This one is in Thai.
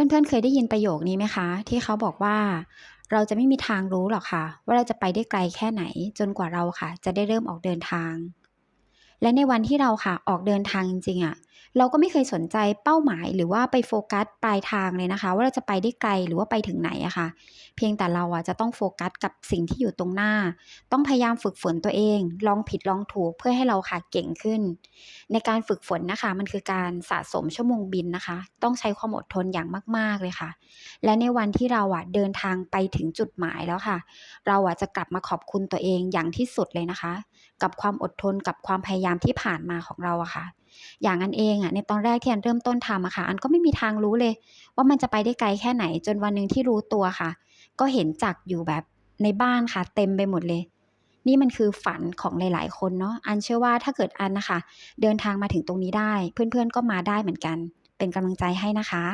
เพื่อนๆ เคยได้ยินประโยคนี้ไหมคะ ที่เขาบอกว่า เราจะไม่มีทางรู้หรอกค่ะ ว่าเราจะไปได้ไกลแค่ไหน จนกว่าเราค่ะ จะได้เริ่มออกเดินทาง และในวันที่เราค่ะออกเดินทางจริงๆอะ เราก็ไม่เคยสนใจเป้าหมายหรือว่าไปโฟกัสปลายทางเลยนะคะ ว่าเราจะไปได้ไกลหรือว่าไปถึงไหนอะค่ะ เพียงแต่เราอะจะต้องโฟกัสกับสิ่งที่อยู่ตรงหน้า ต้องพยายามฝึกฝนตัวเอง ลองผิดลองถูกเพื่อให้เราค่ะเก่งขึ้น ในการฝึกฝนนะคะ มันคือการสะสมชั่วโมงบินนะคะ ต้องใช้ความอดทนอย่างมาก ๆเลยค่ะ และในวันที่เราอะเดินทางไปถึงจุดหมายแล้วค่ะ เราอะจะกลับมาขอบคุณตัวเองอย่างที่สุดเลยนะคะ กับความอดทนกับความพยายามที่ผ่านมาของเราอะค่ะ อย่างอันเองอะในตอนแรกที่อันเริ่มต้นทำอะค่ะ อันก็ไม่มีทางรู้เลย ว่ามันจะไปได้ไกลแค่ไหน จนวันหนึ่งที่รู้ตัวค่ะ ก็เห็นจักอยู่แบบในบ้านค่ะ เต็มไปหมดเลย นี่มันคือฝันของหลาย ๆ คนเนาะอันเชื่อว่าถ้าเกิดอันนะคะ เดินทางมาถึงตรงนี้ได้ เพื่อนๆก็มาได้เหมือนกัน เป็นกำลังใจให้นะคะ